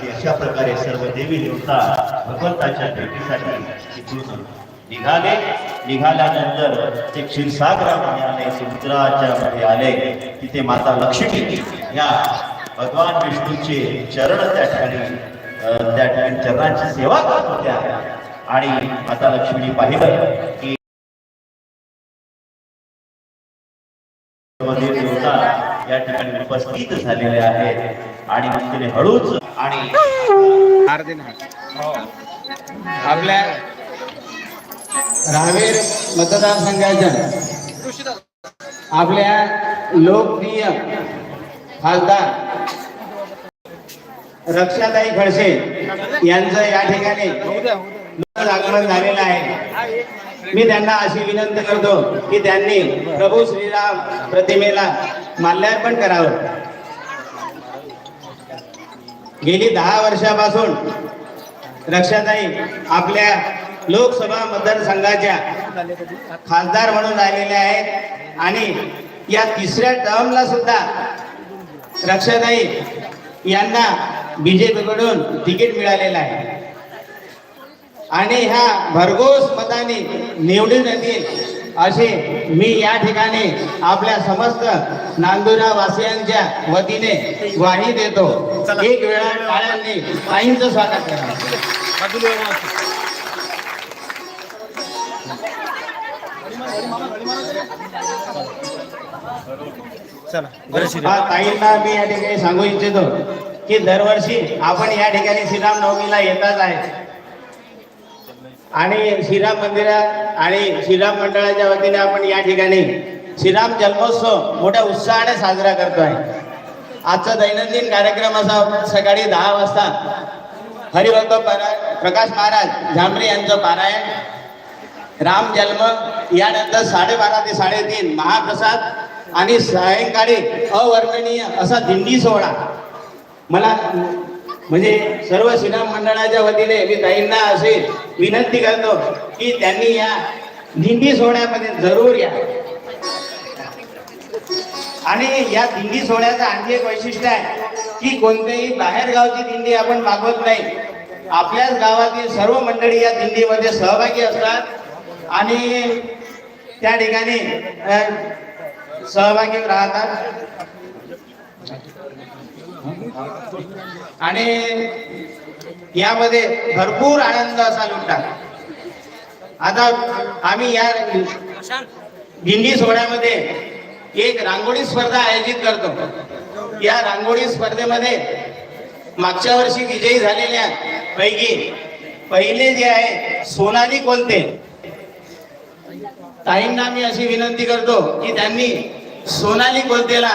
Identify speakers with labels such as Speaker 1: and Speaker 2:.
Speaker 1: आणि अशा प्रकारे सर्व देवी देवता भगवंताच्या भेटीसाठी तिथून निघाले. निघाल्यानंतर ते क्षीरसागरामध्ये आले समुद्राच्या मध्ये आले. तिथे माता लक्ष्मी या भगवान विष्णूचे चरण त्या ठिकाणी त्या ठिकाणी चरणाची सेवा करत होत्या. आणि माता लक्ष्मीने पाहिलं की देवता या ठिकाणी उपस्थित झालेले आहेत. आणि मग तिने हळूच आणि
Speaker 2: आपल्या रावेर मतदारसंघाच्या आपल्या लोकप्रिय खासदार रक्षाताई खडसे यांचं या ठिकाणी नुकतंच आगमन झालेलं आहे. मी त्यांना अशी विनंती करतो की त्यांनी प्रभू श्रीराम प्रतिमेला माल्यार्पण करावं. गेली दहा वर्षापासून. रक्षाताई आपल्या लोकसभा मतदारसंघाच्या खासदार म्हणून राहिलेल्या आहेत. आणि या तिसऱ्या टर्मला सुद्धा रक्षाताई यांना बीजेपीकडून तिकीट मिळालेलं आहे. आणि ह्या भरघोस मताने निवडून येतील असे मी या ठिकाणी आपल्या समस्त नांदुरा वासियांच्या वतीने ग्वाही देतो. एक वेळा टाळ्यांनी ताईंचं स्वागत करा. ताईंना मी या ठिकाणी सांगू इच्छितो की दरवर्षी आपण या ठिकाणी श्रीराम नवमीला येतच आहे. आणि श्रीराम मंदिरात आणि श्रीराम मंडळाच्या वतीने आपण या ठिकाणी श्रीराम जन्मोत्सव मोठ्या उत्साहाने साजरा करतोय. आजचा दैनंदिन कार्यक्रम असा सकाळी दहा वाजता हरिभक्त परा- प्रकाश महाराज झांबरे यांचं पारायण राम जन्म यानंतर साडेबारा ते साडेतीन महाप्रसाद आणि सायंकाळी अवर्णनीय असा दिंडी सोहळा. मला म्हणजे सर्व श्रीराम मंडळाच्या वतीने मी ताईंना असे विनंती करतो की त्यांनी या दिंडी सोहळ्यामध्ये जरूर या. आणि या दिंडी सोहळ्याचं आणखी एक वैशिष्ट्य आहे की कोणत्याही बाहेर गावची दिंडी आपण मागवत नाही. आपल्याच गावातील सर्व मंडळी या दिंडीमध्ये सहभागी असतात आणि त्या ठिकाणी सहभागी राहतात. आणि यामध्ये भरपूर आनंद असा लुटतात आता आम्ही या दिंडी सोहळ्यामध्ये एक रांगोळी स्पर्धा आयोजित करतो. या रांगोळी स्पर्धेमध्ये मागच्या वर्षी विजयी झालेल्या पैकी पहिले जे आहे सोनाली कोणते ताईंना मी अशी विनंती करतो की त्यांनी सोनाली कोलतेला